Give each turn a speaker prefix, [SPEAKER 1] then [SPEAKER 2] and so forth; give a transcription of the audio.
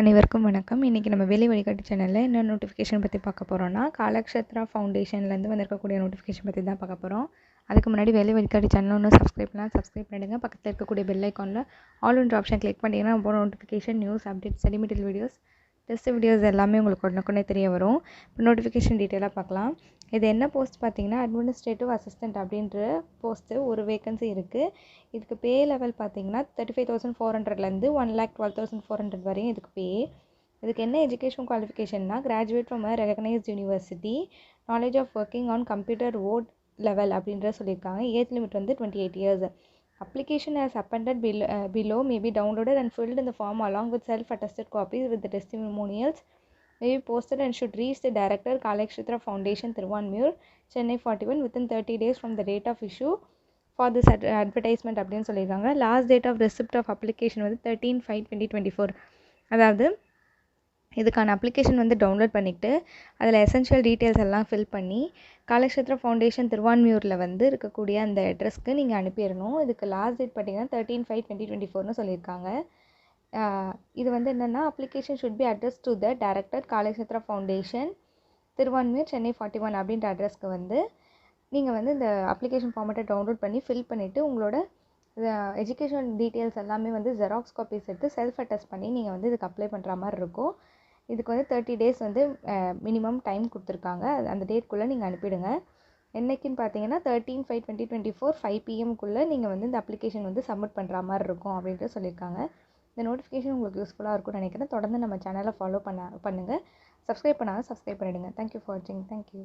[SPEAKER 1] அனைவருக்கும் வணக்கம். இன்றைக்கி நம்ம வெளி வழிகாட்டு சேனலில் என்ன நோட்டிஃபிகேஷன் பற்றி பார்க்க போகிறோன்னா காலக்ஷத்ரா ஃபவுண்டேஷன்லேருந்து வந்திருக்கக்கூடிய நோட்டிஃபிகேஷன் பற்றி தான் பார்க்க போகிறோம் அதுக்கு முன்னாடி வெளி வழிகாட்டு சேனல் ஒன்று சப்ஸ்கிரைப் பண்ணலாம். சப்ஸ்கிரைப் பண்ணிடுங்க. பக்கத்தில் இருக்கக்கூடிய பெல் ஐக்கானில் ஆல் ஒன்று ஆப்ஷன் கிளிக் பண்ணிங்கன்னா போகிற notification news update study videos test videos எல்லாமே உங்களுக்கு உடனுக்குடனே தெரிய வரும். இப்போ நோட்டிஃபிகேஷன் டீட்டெயிலாக பார்க்கலாம். இது என்ன போஸ்ட் பார்த்தீங்கன்னா அட்மினிஸ்ட்ரேட்டிவ் அசிஸ்டன்ட் அப்படின்ற போஸ்ட்டு ஒரு வேகன்சி இருக்குது இதுக்கு பே லெவல் பார்த்தீங்கன்னா தேர்ட்டி ஃபைவ் தௌசண்ட் ஃபோர் ஹண்ட்ரட்லேருந்து one lakh twelve thousand four hundred வரையும் இதுக்கு பே இதுக்கு என்ன education குவாலிஃபிகேஷன்னா graduate from a recognised university knowledge of working on computer O level அப்படின்ற சொல்லியிருக்காங்க. ஏஜ் லிமிட் வந்து twenty eight years application as appended below, uh, below may be downloaded and filled in the form along with self-attested copies with the testimonials may be posted and should reach the director Kalakshatra Foundation Thiruvanmur Chennai 41 within 30 days from the date of issue for this ad- advertisement அப்படின்னு சொல்லியிருக்காங்க last date of receipt of application வந்து thirteen five twenty twenty four அதாவது இதுக்கான application வந்து download பண்ணிக்கிட்டு அதில் essential details எல்லாம் fill பண்ணி காலக்ஷேத்ரா ஃபவுண்டேஷன் திருவான்மியூரில் வந்து இருக்கக்கூடிய அந்த அட்ரஸ்க்கு நீங்கள் அனுப்பிடணும். இதுக்கு லாஸ்ட் டேட் பார்த்தீங்கன்னா தேர்ட்டீன் ஃபைவ் டுவெண்ட்டி டுவெண்ட்டி ஃபோர்னு சொல்லியிருக்காங்க. இது வந்து என்னென்னா application should be address to the director Kalakshetra foundation Thiruvanmiyur Chennai forty one அப்படின்ற அட்ரஸ்க்கு வந்து நீங்கள் வந்து இந்த அப்ளிகேஷன் ஃபார்மேட்டை டவுன்லோட் பண்ணி ஃபில் பண்ணிவிட்டு உங்களோட எஜுகேஷன் டீட்டெயில்ஸ் எல்லாமே வந்து ஜெராக்ஸ் காப்பீஸ் எடுத்து செல்ஃப் அட்டஸ்ட் பண்ணி நீங்கள் வந்து இதுக்கு அப்ளை பண்ணுற மாதிரி இருக்கும். இதுக்கு வந்து தேர்ட்டி டேஸ் வந்து மினிமம் டைம் கொடுத்துருக்காங்க. அந்த டேட்குள்ளே நீங்கள் அனுப்பிடுங்க. என்னைக்குன்னு பார்த்தீங்கன்னா thirteen five twenty twenty four five பிஎம்குள்ளே நீங்கள் வந்து இந்த அப்ளிகேஷன் வந்து சப்மிட் பண்ணுற மாதிரி இருக்கும் அப்படின்ட்டு சொல்லியிருக்காங்க. இந்த நோட்டிஃபிகேஷன் உங்களுக்கு யூஸ்ஃபுல்லாக இருக்கும்னு நினைக்கிறேன். தொடர்ந்து நம்ம சேனலை ஃபாலோ பண்ண பண்ணுங்கள் சப்ஸ்கிரைப் பண்ணாலும் சப்ஸ்கிரைப் பண்ணிவிடுங்க தேங்க்யூ ஃபார் வாட்சிங் தேங்க்யூ